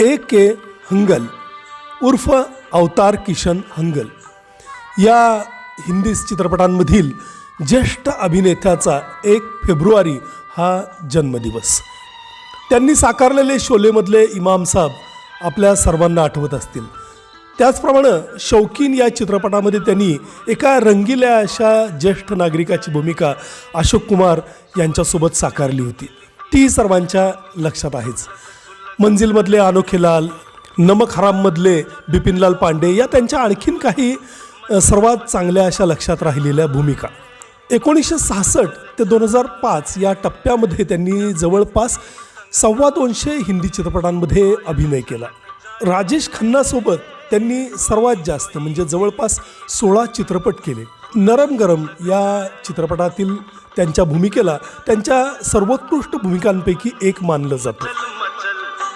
ए के हंगल उर्फ अवतार किशन हंगल. या हिंदी चित्रपटांमधील ज्येष्ठ अभिनेत्याचा एक फेब्रुवारी हा जन्मदिवस. त्यांनी साकारलेले शोलेमधले इमाम साहब आपल्या सर्वांना आठवत असतील. त्याचप्रमाणे शौकीन या चित्रपटामध्ये त्यांनी एका रंगील्या अशा ज्येष्ठ नागरिकाची भूमिका अशोक कुमार यांच्यासोबत साकारली होती. ती सर्वांच्या लक्षात आहेच. मंजिलमधले अनोखे लाल नमक हराममधले बिपिनलाल पांडे या त्यांच्या आणखीन काही सर्वात चांगल्या अशा लक्षात राहिलेल्या भूमिका. एकोणीसशे सहासष्ट ते दोन हजार पाच या टप्प्यामध्ये त्यांनी जवळपास सव्वा दोनशे हिंदी चित्रपटांमध्ये अभिनय केला. राजेश खन्नासोबत त्यांनी सर्वात जास्त म्हणजे जवळपास सोळा चित्रपट केले. नरम गरम या चित्रपटातील त्यांच्या भूमिकेला त्यांच्या सर्वोत्कृष्ट भूमिकांपैकी एक मानलं जातं.